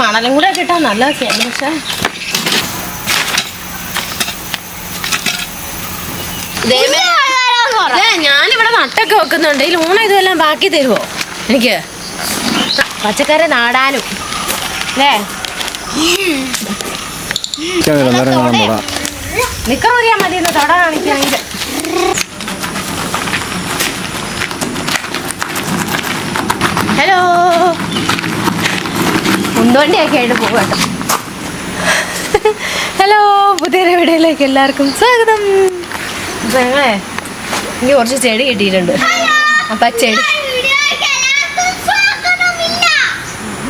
മണലും കൂടെ കിട്ടാൻ നല്ല പക്ഷേ. ഞാനിവിടെ നട്ടൊക്കെ വെക്കുന്നുണ്ട്. ഈ ലൂണ ഇതെല്ലാം ബാക്കി തരുമോ എനിക്ക്. പച്ചക്കറി നാടാനും. അല്ലേ നിക്കറൂരിയാ മതി തൊട ഹലോ. ഉണ്ടോണ്ടിയൊക്കെ ആയിട്ട് പോകട്ടോ ഹലോ പുതിയൊരു വീഡിയോയിലേക്ക് എല്ലാവർക്കും സ്വാഗതം. ഞങ്ങളെ ഇനി കുറച്ച് ചെടി കിട്ടിയിട്ടുണ്ട്. അപ്പൊ ആ ചെടി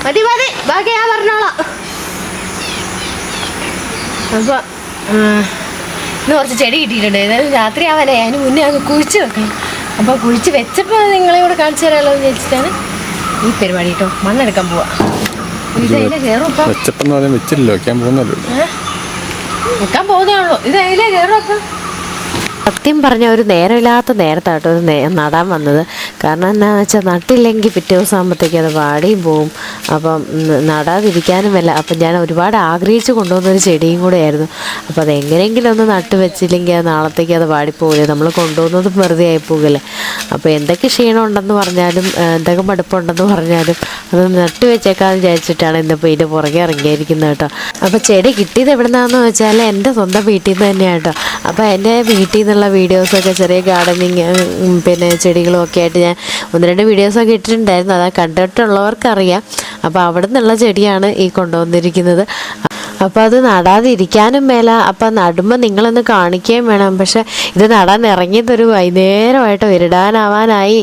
മതി മതി. ബാക്കി ഞാൻ പറഞ്ഞോളാം. അപ്പൊ ആ, ഇന്ന് കുറച്ച് ചെടി കിട്ടിയിട്ടുണ്ട്. ഏതായാലും രാത്രി ആവാനേ അതിന് മുന്നേ അങ്ങ് കുഴിച്ച് വെക്കണം. അപ്പോൾ കുഴിച്ച് വെച്ചപ്പോൾ നിങ്ങളെ കൂടെ കാണിച്ചു തരാമല്ലോ എന്ന് വെച്ചിട്ടാണ് ഈ പരിപാടി കേട്ടോ. മണ്ണെടുക്കാൻ പോവാ. പറയാൻ വെച്ചില്ലല്ലോ. വെക്കാൻ പോകുന്നല്ലോ വെക്കാൻ പോകുന്നേ ഉള്ളൂ. ഇത് അതിലേ കയറും അപ്പം. സത്യം പറഞ്ഞ ഒരു നേരമില്ലാത്ത നേരത്താട്ടോ ഒരു നടാൻ വന്നത്. കാരണം എന്താണെന്ന് വെച്ചാൽ നട്ടില്ലെങ്കിൽ പിറ്റേ ദിവസം ആകുമ്പോഴത്തേക്ക് അത് വാടിയും പോവും. അപ്പം നടാതിരിക്കാനും വല്ല അപ്പം ഞാൻ ഒരുപാട് ആഗ്രഹിച്ച് കൊണ്ടുവന്നൊരു ചെടിയും കൂടെ ആയിരുന്നു അപ്പോൾ അത് എങ്ങനെയെങ്കിലും ഒന്ന് നട്ട് വെച്ചില്ലെങ്കിൽ അത് നാളത്തേക്ക് അത് വാടിപ്പോകില്ലേ നമ്മൾ കൊണ്ടുവന്നത് വെറുതെ ആയി പോകില്ലേ? അപ്പോൾ എന്തൊക്കെ ക്ഷീണം ഉണ്ടെന്ന് പറഞ്ഞാലും എന്തൊക്കെ മടുപ്പുണ്ടെന്ന് പറഞ്ഞാലും അത് നട്ട് വെച്ചേക്കാന്ന് വിചാരിച്ചിട്ടാണ് ഇന്നിപ്പോൾ ഇതിന്റെ പുറകെ ഇറങ്ങിയിരിക്കുന്നത് കേട്ടോ. അപ്പോൾ ചെടി കിട്ടിയത് എവിടെ നിന്നാണെന്ന് വെച്ചാൽ എന്റെ സ്വന്തം വീട്ടിൽ നിന്ന് തന്നെയാണ് കേട്ടോ. അപ്പോൾ എന്റെ വീട്ടിൽ വീഡിയോസൊക്കെ ചെറിയ ഗാർഡനിങ് പിന്നെ ചെടികളും ഒക്കെ ആയിട്ട് ഞാൻ ഒന്ന് രണ്ട് വീഡിയോസൊക്കെ ഇട്ടിട്ടുണ്ടായിരുന്നു. അതാ കണ്ടിട്ടുള്ളവർക്കറിയാം. അപ്പോൾ അവിടെ നിന്നുള്ള ചെടിയാണ് ഈ കൊണ്ടുവന്നിരിക്കുന്നത്. അപ്പോൾ അത് നടാതിരിക്കാനും മേല അപ്പം നടുമ്പോൾ നിങ്ങളൊന്ന് കാണിക്കുകയും വേണം. പക്ഷേ ഇത് നടാൻ ഇറങ്ങിയതൊരു വൈകുന്നേരമായിട്ട് ഇരിടാനാവാനായി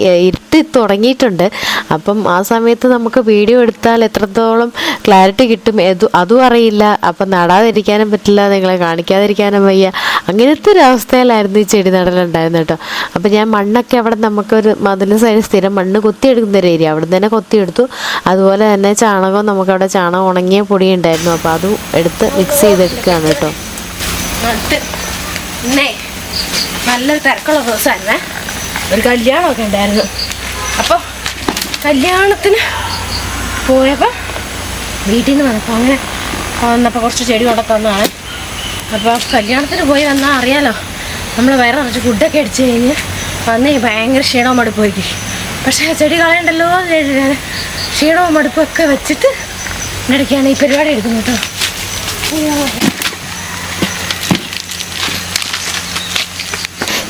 എ, ഇരുട്ടി തുടങ്ങിയിട്ടുണ്ട്. അപ്പം ആ സമയത്ത് നമുക്ക് വീഡിയോ എടുത്താൽ എത്രത്തോളം ക്ലാരിറ്റി കിട്ടും അതും അറിയില്ല. അപ്പം നടാതിരിക്കാനും പറ്റില്ല നിങ്ങളെ കാണിക്കാതിരിക്കാനും വയ്യ. അങ്ങനത്തെ ഒരു അവസ്ഥയിലായിരുന്നു ഈ ചെടി നടലുണ്ടായിരുന്നു കേട്ടോ. അപ്പം ഞാൻ മണ്ണൊക്കെ അവിടെ നമുക്കൊരു മതിലിന് സൈഡ് സ്ഥിരം മണ്ണ് കൊത്തിയെടുക്കുന്ന ഒരു ഏരിയ. അവിടെ തന്നെ കൊത്തിയെടുത്തു. അതുപോലെ തന്നെ ചാണകവും നമുക്കവിടെ ചാണകം ഉണങ്ങിയ പൊടി ഉണ്ടായിരുന്നു അപ്പം അതും എടുത്ത് മിക്സ് ചെയ്തെടുക്കുകയാണ് കേട്ടോ. നല്ലൊരു തിരക്കുള്ള ദിവസമായിരുന്നേ. ഒരു കല്യാണമൊക്കെ ഉണ്ടായിരുന്നു. അപ്പോൾ കല്യാണത്തിന് പോയപ്പോൾ വീട്ടിൽ നിന്ന് വന്നപ്പോൾ അങ്ങനെ വന്നപ്പോൾ കുറച്ച് ചെടി കൊണ്ടു തന്നതാണ്. അപ്പോൾ കല്യാണത്തിന് പോയി വന്നാ അറിയാലോ നമ്മൾ വയറ് നിറച്ച് ഫുഡൊക്കെ അടിച്ചു കഴിഞ്ഞ് വന്നേ ഭയങ്കര ക്ഷീണവും മടുപ്പോയി പക്ഷേ ചെടി കളയണ്ടല്ലോ ക്ഷീണവും മടുപ്പൊക്കെ വെച്ചിട്ട് ഇടയ്ക്കാണ് ഈ പരിപാടി എടുക്കുന്നത് കേട്ടോ.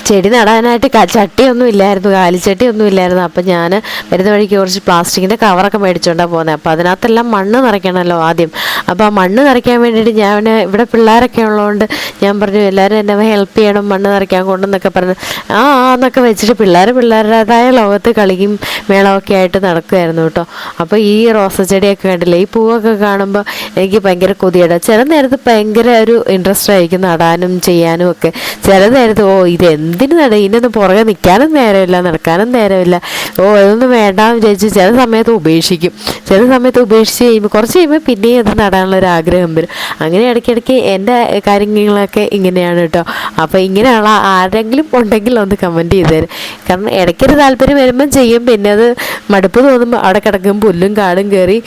ചെടി നടാനായിട്ട് ചട്ടിയൊന്നും ഇല്ലായിരുന്നു കാലിച്ചട്ടിയൊന്നും ഇല്ലായിരുന്നു. അപ്പം ഞാൻ വരുന്ന വഴിക്ക് കുറച്ച് പ്ലാസ്റ്റിക്കിന്റെ കവറൊക്കെ മേടിച്ചുകൊണ്ടാണ് പോകുന്നത് അപ്പോൾ അതിനകത്തെല്ലാം മണ്ണ് നിറയ്ക്കണമല്ലോ ആദ്യം. അപ്പോൾ ആ മണ്ണ് നിറയ്ക്കാൻ വേണ്ടിയിട്ട് ഞാൻ ഇവിടെ പിള്ളേരൊക്കെ ഉള്ളതുകൊണ്ട് ഞാൻ പറഞ്ഞു എല്ലാവരും എന്നെ ഹെൽപ്പ് ചെയ്യണം മണ്ണ് നിറയ്ക്കാൻ കൊണ്ടെന്നൊക്കെ പറഞ്ഞു. ആ ആ എന്നൊക്കെ വെച്ചിട്ട് പിള്ളേർ പിള്ളേരുടേതായ ലോകത്ത് കളിയും മേളമൊക്കെ ആയിട്ട് നടക്കുമായിരുന്നു കേട്ടോ. അപ്പോൾ ഈ റോസ ചെടിയൊക്കെ കണ്ടില്ലേ ഈ പൂവൊക്കെ കാണുമ്പോൾ എനിക്ക് ഭയങ്കര കൊതിയുടെ ചില നേരത്ത് ഭയങ്കര ഒരു ഇൻട്രസ്റ്റ് ആയിരിക്കും നടാനും ചെയ്യാനും ഒക്കെ. ചില നേരത്ത് ഓ ഇത് എന്തിന് നട? ഇതിനൊന്നും പുറകെ നിൽക്കാനും നേരമില്ല നടക്കാനും നേരമില്ല. ഓ അതൊന്നും വേണ്ടാന്ന് വിചാരിച്ച് ചില സമയത്ത് ഉപേക്ഷിക്കും. ചില സമയത്ത് ഉപേക്ഷിച്ച് കഴിയുമ്പോൾ കുറച്ച് കഴിയുമ്പോൾ പിന്നെയും അത് നടാനുള്ള ഒരു ആഗ്രഹം വരും. അങ്ങനെ ഇടയ്ക്കിടയ്ക്ക് എന്റെ കാര്യങ്ങളൊക്കെ ഇങ്ങനെയാണ് കേട്ടോ. അപ്പോൾ ഇങ്ങനെയുള്ള ആരെങ്കിലും ഉണ്ടെങ്കിൽ ഒന്ന് കമന്റ് ചെയ്ത് തരും. കാരണം ഇടയ്ക്കൊരു താല്പര്യം വരുമ്പം ചെയ്യും. പിന്നെ അത് മടുപ്പ് തോന്നുമ്പോൾ അവിടെ കിടക്കും പുല്ലും കാടും കയറി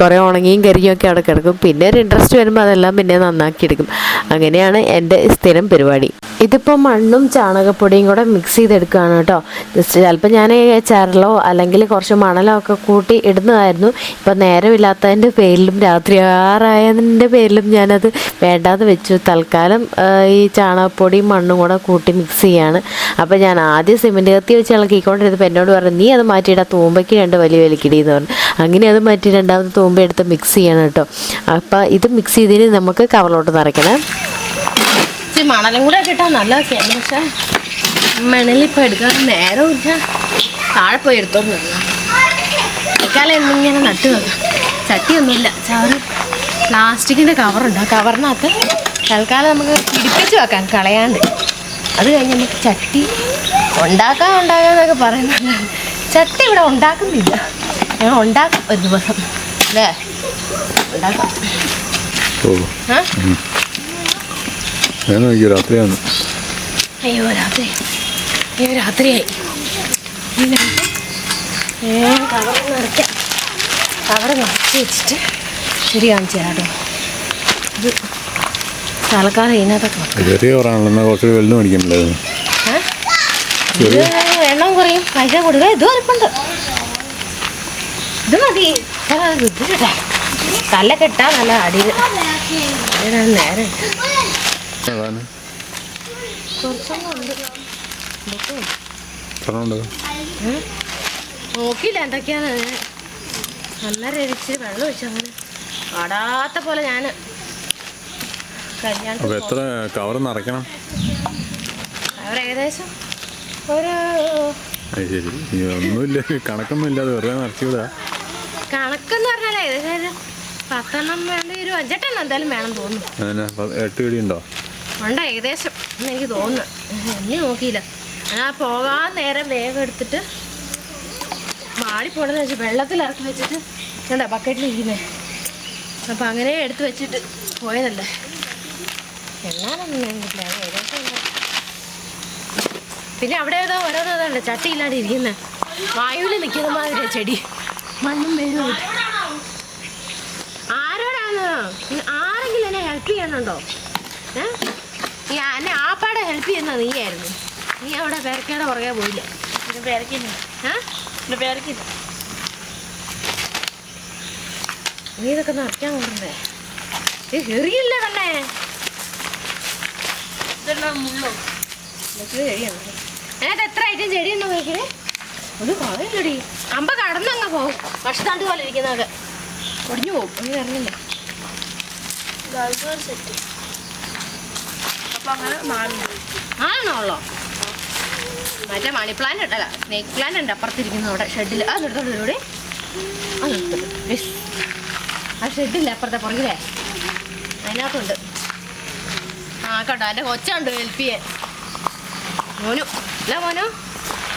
കുറേ ഉണങ്ങിയും ഒക്കെ അവിടെ കിടക്കും. പിന്നെ ഒരു ഇൻട്രസ്റ്റ് വരുമ്പോൾ അതെല്ലാം പിന്നെ നന്നാക്കി എടുക്കും. അങ്ങനെയാണ് എന്റെ സ്ഥിരം പരിപാടി. ഇതിപ്പോൾ മണ്ണും ചാണകപ്പൊടിയും കൂടെ മിക്സ് ചെയ്തെടുക്കുകയാണ് കേട്ടോ. ജസ്റ്റ് ചിലപ്പോൾ ഞാൻ ചരലോ അല്ലെങ്കിൽ കുറച്ച് മണലോ ഒക്കെ കൂട്ടി ഇടുന്നതായിരുന്നു. ഇപ്പം നേരമില്ലാത്തതിന്റെ പേരിലും രാത്രി ആറായതിന്റെ പേരിലും ഞാനത് വേണ്ടാതെ വെച്ചു. തൽക്കാലം ഈ ചാണകപ്പൊടിയും മണ്ണും കൂടെ കൂട്ടി മിക്സ് ചെയ്യാണ്. അപ്പോൾ ഞാൻ ആദ്യം സിമെന്റ് കത്തി വെച്ച് ഇളക്കിക്കൊണ്ടിരുന്നപ്പോൾ എന്നോട് പറഞ്ഞു നീ അത് മാറ്റിയിടാ തൂമ്പയ്ക്ക് രണ്ട് വലിയ വലിക്കിടി എന്ന് പറഞ്ഞു. അങ്ങനെ അത് മാറ്റി രണ്ടാമത് തൂമ്പ എടുത്ത് മിക്സ് ചെയ്യണം കേട്ടോ. അപ്പോൾ ഇത് മിക്സ് ചെയ്തതിന് നമുക്ക് കവറിലോട്ട് നിറയ്ക്കണം. മണലും കൂടെ കിട്ടാൻ നല്ലതൊക്കെയാണ് പക്ഷേ മണലിപ്പോൾ എടുക്കാൻ നേരമില്ല താഴെ പോയി എടുത്തോണ്ട് വരണം. തൽക്കാലം എന്നിങ്ങനെ നട്ടു വെക്കാം. ചട്ടിയൊന്നുമില്ല. ചവറ് പ്ലാസ്റ്റിക്കിന്റെ കവറുണ്ട് ആ കവറിനകത്ത് തൽക്കാലം നമുക്ക് പിടിപ്പിച്ച് വെക്കാം കളയാണ്ട്. അത് കഴിഞ്ഞ് നമുക്ക് ചട്ടി ഉണ്ടാക്കാൻ ഉണ്ടാകാന്നൊക്കെ പറയുന്നത്. ചട്ടി ഇവിടെ ഉണ്ടാക്കുന്നില്ല. ഞങ്ങൾ ഉണ്ടാക്കും ഒരു ദിവസം. അല്ലേ ഉണ്ടാക്കാം. നോക്കി രാത്രിയാണ്. അയ്യോ രാത്രി. അയ്യോ രാത്രിയായി. കവർ നിറയ്ക്കാം. കവർ നിറച്ച് വെച്ചിട്ട് ശരി കാണിച്ചു തരാം കേട്ടോ. ഇത് തൽക്കാലം ഇതിനകത്തൊക്കെ. ചെറിയ എന്നാൽ കുറച്ച് വെള്ളം മേടിക്കണല്ലോ ഇത്. എണ്ണം കുറയും. പൈസ കൊടുക്കുക ഇത് വരപ്പുണ്ട് ഇത് മതി. ബുദ്ധിമുട്ടാ തല കെട്ടാ നല്ല അടിയിൽ നേരെ നോക്കിയില്ല എന്തൊക്കെയാണ് നല്ല ഇരിച്ച് വെള്ളം ഒഴിച്ചു അങ്ങനെ പാടാത്ത പോലെ ഞാൻ കല്യാണം എത്ര കവർ നിറയ്ക്കണം ഏകദേശം ഒരു ശരി ഒന്നുമില്ല. കണക്കൊന്നും ഇല്ലാതെ വെറുതെ നിറച്ചു വിടുക ഏകദേശം ഒരു പത്തെണ്ണം വേണ്ട ഒരു അഞ്ചെട്ടെണ്ണം എന്തായാലും വേണം തോന്നുന്നു. അതിന് എട്ട് ഉണ്ടോ ഏകദേശം എനിക്ക് തോന്നുന്നു. എന്നെ നോക്കിയില്ല. ഞാൻ ആ പോകാൻ നേരം വേഗം എടുത്തിട്ട് വെച്ച് വെള്ളത്തിൽ ഇറക്കി വെച്ചിട്ട് കണ്ട ബക്കറ്റിൽ ഇരിക്കുന്നേ. അപ്പം അങ്ങനെ എടുത്ത് വെച്ചിട്ട് പോയതല്ലേ. എന്നാലൊന്നും ഞാൻ കിട്ടില്ല അത് ഏകദേശം പിന്നെ അവിടെ ഏതോ ഓരോന്നോ ചട്ടി ഇല്ലാണ്ട് ഇരിക്കുന്നത് വായുവിൽ നിൽക്കുന്ന മാതിരി ചെടി. മണ്ണും പേരും ആരെങ്കിലും എന്നെ ഹെൽപ്പ് ചെയ്യുന്നുണ്ടോ? ഏ? ഈ എന്നെ ആപ്പാടെ ഹെൽപ്പ് ചെയ്യുന്ന നീയായിരുന്നു. നീ അവിടെ പേരക്കയുടെ പുറകെ പോയില്ല. നീ ഇതൊക്കെ നടക്കാൻ കൊണ്ടേ ഏ എറിയില്ല തന്നെ അതിനകത്ത് എത്ര ഐറ്റം ചെടിയുണ്ടോ കഴിക്കണേ ഒരു കളയില്ലടി അമ്പ കടന്നങ്ങ് പോകും പക്ഷെ തണ്ട് പോലെ ഇരിക്കുന്നതൊക്കെ. ഒടിഞ്ഞു പോകും നീ അറിഞ്ഞില്ല സെറ്റ് ആണോ ഉള്ളോ മറ്റേ മണി പ്ലാന്റ് ഉണ്ടല്ല സ്നേക്ക് പ്ലാന്റ് ഉണ്ട് അപ്പുറത്തിരിക്കുന്ന അവിടെ ഷെഡിൽ ആ നിർത്തോടെ ആ ഷെഡില്ല അപ്പുറത്തെ പുറകിലേ? അതിനകത്തുണ്ട്. ആ കേട്ടോ എന്റെ കൊച്ചുണ്ട് ഹെൽപ്പ് ചെയ്യാൻ മോനു അല്ല മോനു.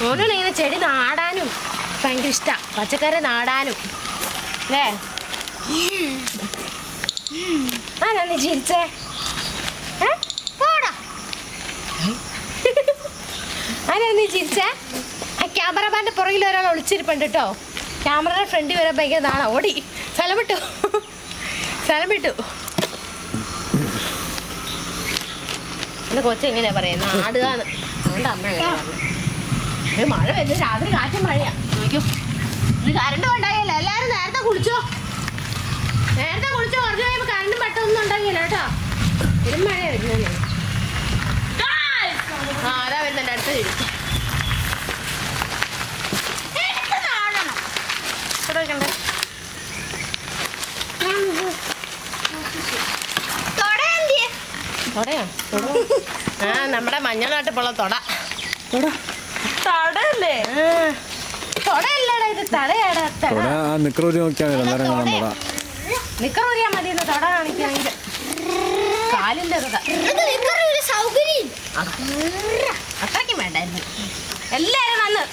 മോനു ഇങ്ങനെ ചെടി നാടാനും ഭയങ്കര ഇഷ്ടമാണ് പച്ചക്കറി നാടാനും. അല്ലേ? ആ നന്ദി ചിരിച്ചേ? പോടാ. അതിനാ നീ ചിരിച്ചേ? ആ ക്യാമറമാന്റെ പുറകിൽ ഒരാൾ ഒളിച്ചിരിപ്പുണ്ട് കേട്ടോ ക്യാമറയുടെ ഫ്രണ്ടിൽ വരെ ഭയങ്കര നാളെ. ഓടി. സ്ഥലം വിട്ടു. സ്ഥലം വിട്ടു. എന്റെ കൊച്ചു എങ്ങനെയാ പറയുന്നത് ആടുകാണ്. അതുകൊണ്ട് അമ്മ മഴ വരുന്നത് രാത്രി കാറ്റും മഴയാ. നോക്കൂ ഇത് കരണ്ട് ഉണ്ടായല്ലോ എല്ലാവരും നേരത്തെ കുളിച്ചോ. നേരത്തെ കുളിച്ചോ കുറച്ച് കഴിയുമ്പോൾ കറണ്ടും പെട്ടൊന്നും ഉണ്ടാകില്ല കേട്ടോ ഇതും മഴ വരുന്നത് ആ അതാ വരുന്നുണ്ട് അടുത്ത നമ്മുടെ തൊട. തടല്ലേ ആ, തൊടയല്ലടാ ഇത് തടയാടാ തട ആ നിക്കറൂരി നോക്കിയാൽ മതി. തൊടാ നിക്കറിയാ മതി തൊട കാണിക്കണമെങ്കിൽ കാലിന്റെ തൊട അത്രയ്ക്കും വേണ്ടായിരുന്നു. എല്ലാരും നന്ന്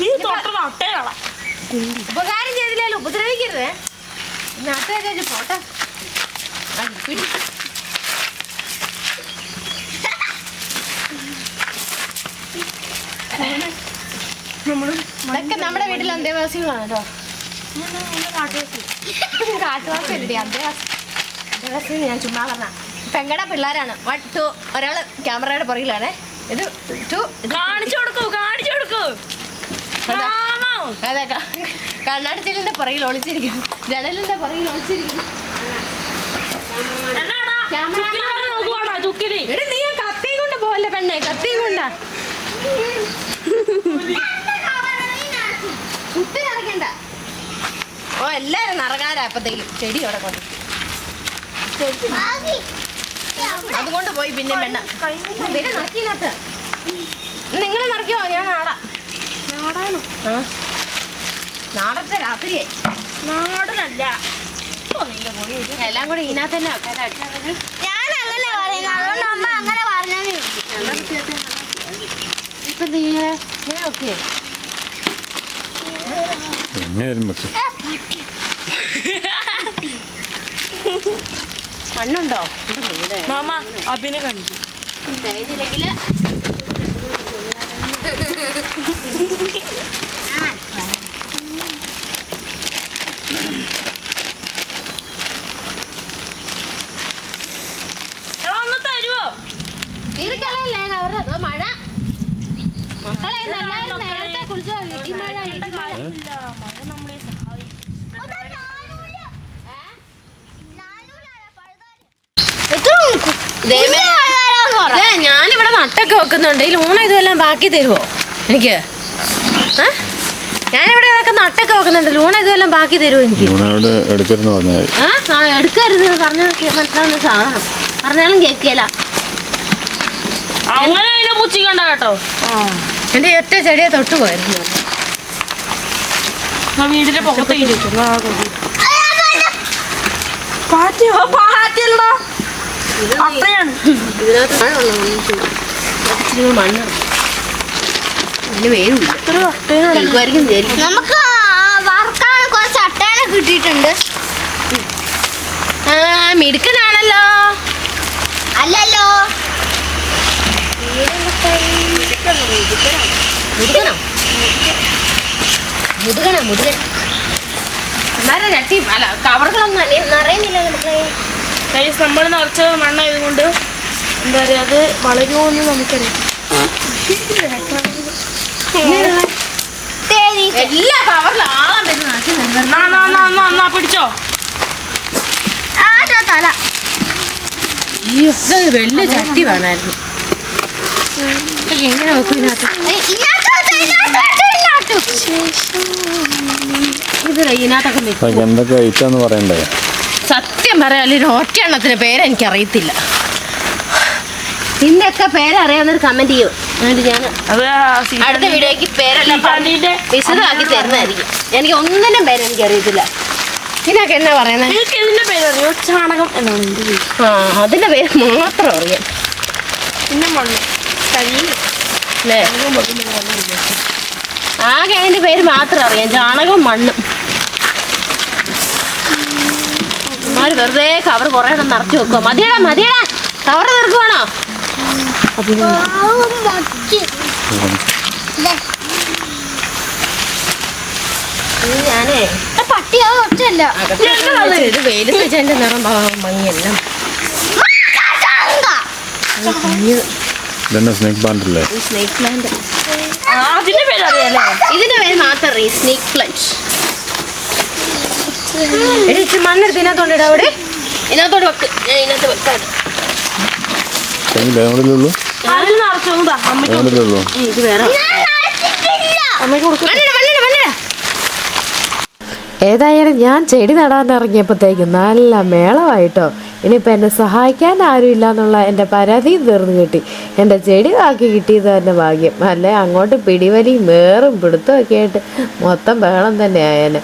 നീ തൊട്ട നട്ടേകള ഉപകാരം ചെയ്തില്ലാലും ഉപദ്രവിക്കരുത്. നാട്ടുകാരെ പോട്ടെ. ഇതൊക്കെ നമ്മുടെ വീട്ടിലെ കാട്ടുവാസി കാട്ടുവാസി അല്ലേ അന്തേവാസി. അന്തേവാസി ഞാൻ ചുമ്മാ പറഞ്ഞ പെങ്ങടെ പിള്ളേരാണ്. വൺ ടു ഒരാൾ ക്യാമറയുടെ പുറകിലാണ്. ഇത് ടു കാണിച്ചു കൊടുക്കൂ കാണിച്ചു കൊടുക്കൂ. അതെ. കണ്ണാടിച്ചിലിന്റെ പുറകിൽ ഒളിച്ചിരിക്കുന്നു. ജനലിന്റെ പുറകിൽ ഒളിച്ചിരിക്കുന്നു. നീ കൊണ്ട് പോവല്ലേ പെണ്ണെ? കത്തിയും കൊണ്ടാ. കുത്തി ഓ എല്ലാരും നിറങ്ങാനാ അപ്പത്തേക്കും ചെടി അവിടെ കൊണ്ട് അതുകൊണ്ട് പോയി പിന്നെ പെണ്ണ പിന്നെ നിറക്കിനകത്ത് നിങ്ങൾ നിറയ്ക്കോ ഞാൻ നാടാ. നാടാണോ ആ. നാടത്തെ രാത്രിയായി നാടനല്ല. എല്ലാം കൂടി ഇതിനകത്ത് തന്നെ ഞാൻ ഞാനങ്ങനെ പറയുന്നത് അതുകൊണ്ട് അമ്മ അങ്ങനെ പറഞ്ഞത് ഇപ്പൊ എന്ത് ഓക്കെ. മണ്ണുണ്ടോ മാമ അഭിനെ കണ്ടു. തീർക്കളല്ലേ അവരുടെ മഴ? മക്കളെ നല്ല നേരത്തെ കുളിച്ചോ? വീട്ടിൽ മഴ ഞാനിവിടെ നട്ടൊക്കെ വെക്കുന്നുണ്ട്. ഈ ലൂണ ഇതെല്ലാം ബാക്കി തരുമോ എനിക്ക്? ഞാനിവിടെ ഇതൊക്കെ നട്ടൊക്കെ വെക്കുന്നുണ്ട്. ലൂണ ഇതെല്ലാം ബാക്കി തരുമോ എനിക്ക്? എടുക്കരുത് പറഞ്ഞു മനസ്സിലാവുന്ന സാധനം. പറഞ്ഞാലും കേൾക്കില്ല അങ്ങനെ അതിനെ പുച്ചിക്കണ്ട കേട്ടോ. എന്റെ ഒറ്റ ചെടിയെ തൊട്ട് പോയിരുന്നു. വീടിന്റെ പുറത്ത് ഇരിക്കുന്നു പാറ്റിയോ? പാറ്റിയല്ലടാ. അത്രയാണ്. ഇതിനകത്ത് മണ്ണ് അതിന് നമുക്ക് വർക്കാണ് വറുക്കാൻ കുറച്ച് അട്ടേനെ കിട്ടിയിട്ടുണ്ട്. മിടുക്കനാണല്ലോ. അല്ലല്ലോ. മുതുകനോ മുതുകനോ മുതുകൻ എന്നാലും ചട്ടി അല്ല കവറുകളൊന്നും അല്ലേ നിറയുന്നില്ല നമുക്ക്. ഗൈസ് നമ്മൾ നിറച്ച മണ്ണായതുകൊണ്ട് എന്താ പറയാ അത് വളരുമോ എന്ന് നമുക്കറിയാം. എല്ലാ കവറിലും ആളാൻ പിടിച്ചോ. വലിയ ചട്ടി വേണമായിരുന്നു. എങ്ങനെ നോക്കും ഇതിനകത്തൊക്കെ എന്തൊക്കെ ഐറ്റാന്ന് പറയണ്ടേ? സത്യം പറയാൻ ഒരു ഒറ്റ എണ്ണത്തിന് പേര് എനിക്കറിയത്തില്ല ഇതിന്റെയൊക്കെ പേരറിയാവുന്നൊരു കമന്റ് ചെയ്യും. എന്നിട്ട് ഞാൻ അടുത്ത വീഡിയോക്ക് പേരെല്ലാം വിശദമാക്കി തരുന്നതായിരിക്കും. എനിക്ക് ഒന്നിനും പേര് എനിക്കറിയത്തില്ല ഇതിനൊക്കെ എന്നാ പറയുന്നത് നിങ്ങൾക്ക് പേര് അറിയോ ചാണകം എന്നാണ് എന്റെ പേര്. ആ അതിന്റെ പേര് മാത്രം അറിയാം. പിന്നെ മണ്ണ്. ആകെ അതിന്റെ പേര് മാത്രം അറിയാം. ചാണകവും മണ്ണും. എന്നാൽ വെറുതെ കവർ കുറേ എണ്ണം നിറച്ചു വെക്കുക മതിയടാ മതിയടാ. കവർ തീർക്കുവാണോ? ഞാനേ ഇത് പട്ടിയോ ഒറ്റല്ല ഇത് വെയിലത്ത് വെച്ച അതിന്റെ നിറം മങ്ങിയെല്ലാം. സ്നേക്ക് പ്ലാന്റ് അല്ലേ സ്നേക്ക് പ്ലാന്റ് ആ, അതിന്റെ പേരറിയാലേ? ഇതിന്റെ പേര് മാത്രം അറിയാം സ്നേക്ക് പ്ലാന്റ് എടി ഇച്ചിരി മണ്ണെടുത്ത് ഇതിനകത്തോണ്ട് ഇടാ അവിടെ. ഇതിനകത്തോട്ട് വെക്ക്. ഞാൻ ഇതിനകത്ത് വെക്കാം എവിടെയുള്ളൂ അതിൽ നിറച്ചോണ്ടാ അമ്മയ്ക്ക് എവിടെയുള്ളൂ ഇത് വേറെ. അമ്മയ്ക്ക് കൊടുക്കും. ഏതായാലും ഞാൻ ചെടി നടാൻ ഇറങ്ങിയപ്പോഴത്തേക്കും നല്ല മേളമായിട്ടോ. ഇനിയിപ്പോൾ എന്നെ സഹായിക്കാൻ ആരുമില്ല എന്നുള്ള എന്റെ പരാതിയും തീർന്നു കിട്ടി. എന്റെ ചെടി ബാക്കി കിട്ടിയത് തന്നെ ഭാഗ്യം. അല്ലേ? അങ്ങോട്ട് പിടിവലിയും വേറും പിടുത്തമൊക്കെ ഒക്കെ ആയിട്ട് മൊത്തം ബഹളം തന്നെ ആയേനെ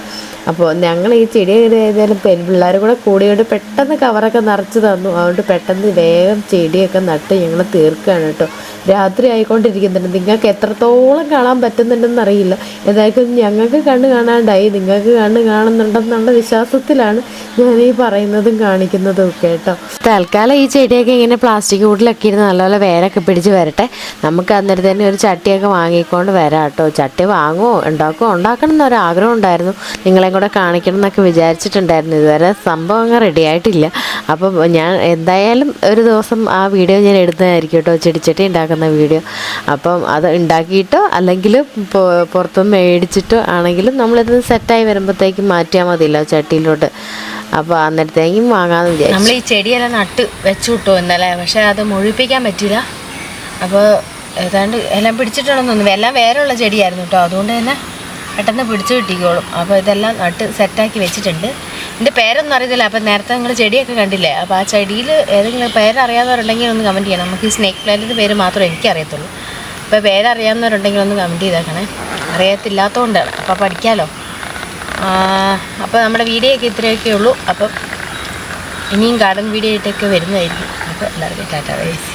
അപ്പോൾ ഞങ്ങൾ ഈ ചെടി ഏതായാലും പെൺപിള്ളേർ കൂടെ കൂടിയോണ്ട് പെട്ടെന്ന് കവറൊക്കെ നിറച്ച് തന്നു. അതുകൊണ്ട് പെട്ടെന്ന് വേഗം ചെടിയൊക്കെ നട്ട് ഞങ്ങൾ തീർക്കുകയാണ് കേട്ടോ. രാത്രി ആയിക്കൊണ്ടിരിക്കുന്നുണ്ട്. നിങ്ങൾക്ക് എത്രത്തോളം കാണാൻ പറ്റുന്നുണ്ടെന്ന് അറിയില്ല. ഏതായാലും ഞങ്ങൾക്ക് കണ്ണ് കാണാണ്ടായി. നിങ്ങൾക്ക് കണ്ണ് കാണുന്നുണ്ടെന്നുള്ള വിശ്വാസത്തിലാണ് ഞാൻ ഈ പറയുന്നതും കാണിക്കുന്നതും ഒക്കെ കേട്ടോ. തൽക്കാലം ഈ ചെടിയൊക്കെ ഇങ്ങനെ പ്ലാസ്റ്റിക് കൂട്ടിലൊക്കെ ഇരുന്ന് നല്ലപോലെ വേരൊക്കെ പിടിച്ച് വരട്ടെ. നമുക്ക് അന്നേരം തന്നെ ഒരു ചട്ടിയൊക്കെ വാങ്ങിക്കൊണ്ട് വരാം കേട്ടോ. ചട്ടി വാങ്ങുമോ ഉണ്ടാക്കുമോ ഉണ്ടാക്കണം എന്നൊരു ആഗ്രഹം ഉണ്ടായിരുന്നു. നിങ്ങളെയും കൂടെ കാണിക്കണം എന്നൊക്കെ വിചാരിച്ചിട്ടുണ്ടായിരുന്നു. ഇതുവരെ സംഭവം അങ്ങ് റെഡി ആയിട്ടില്ല. അപ്പം ഞാൻ എന്തായാലും ഒരു ദിവസം ആ വീഡിയോ ഞാൻ എടുത്തതായിരിക്കും കേട്ടോ. ചെടിച്ചട്ടി ഉണ്ടാക്കുന്ന വീഡിയോ. അപ്പം അത് ഉണ്ടാക്കിയിട്ടോ അല്ലെങ്കിൽ പുറത്തുനിന്ന് മേടിച്ചിട്ടോ ആണെങ്കിലും നമ്മളിത് സെറ്റായി വരുമ്പോഴത്തേക്കും മാറ്റിയാൽ മതിയല്ലോ ചട്ടിയിലോട്ട്. അപ്പോൾ അന്നേരത്തേക്കും വാങ്ങാമെന്ന് വിചാരിച്ചു. നമ്മൾ ഈ ചെടിയെല്ലാം നട്ട് വെച്ചു വിട്ടു ഇന്നലെ. പക്ഷെ അത് മുഴിപ്പിക്കാൻ പറ്റില്ല അപ്പോൾ ഏതാണ്ട് എല്ലാം പിടിച്ചിട്ടുണ്ടെന്ന് തോന്നുന്നു. എല്ലാം വേറെയുള്ള ചെടിയായിരുന്നു കേട്ടോ. അതുകൊണ്ട് തന്നെ പെട്ടെന്ന് പിടിച്ചു കിട്ടിക്കോളും. അപ്പോൾ ഇതെല്ലാം നട്ട് സെറ്റാക്കി വെച്ചിട്ടുണ്ട്. എന്റെ പേരൊന്നും അറിയത്തില്ല. അപ്പം നേരത്തെ നിങ്ങൾ ചെടിയൊക്കെ കണ്ടില്ലേ? അപ്പോൾ ആ ചെടിയിൽ ഏതെങ്കിലും പേരറിയാവുന്നവരുണ്ടെങ്കിൽ ഒന്ന് കമന്റ് ചെയ്യണം. നമുക്ക് ഈ സ്നേക്ക് പ്ലാന്റിന്റെ പേര് മാത്രമേ എനിക്ക് അറിയത്തുള്ളൂ അപ്പോൾ പേരറിയാവുന്നവരുണ്ടെങ്കിൽ ഒന്ന് കമന്റ് ചെയ്തേക്കണേ. അറിയത്തില്ലാത്തതുകൊണ്ടാണ് അപ്പോൾ പഠിക്കാമല്ലോ അപ്പോൾ നമ്മുടെ വീഡിയോ ഒക്കെ ഇത്രയൊക്കെ ഉള്ളൂ. അപ്പം ഇനിയും ഗാർഡൻ വീഡിയോ ആയിട്ടൊക്കെ വരുന്നതായിരിക്കും. അപ്പോൾ എല്ലാവർക്കും ടാറ്റ വൈസ്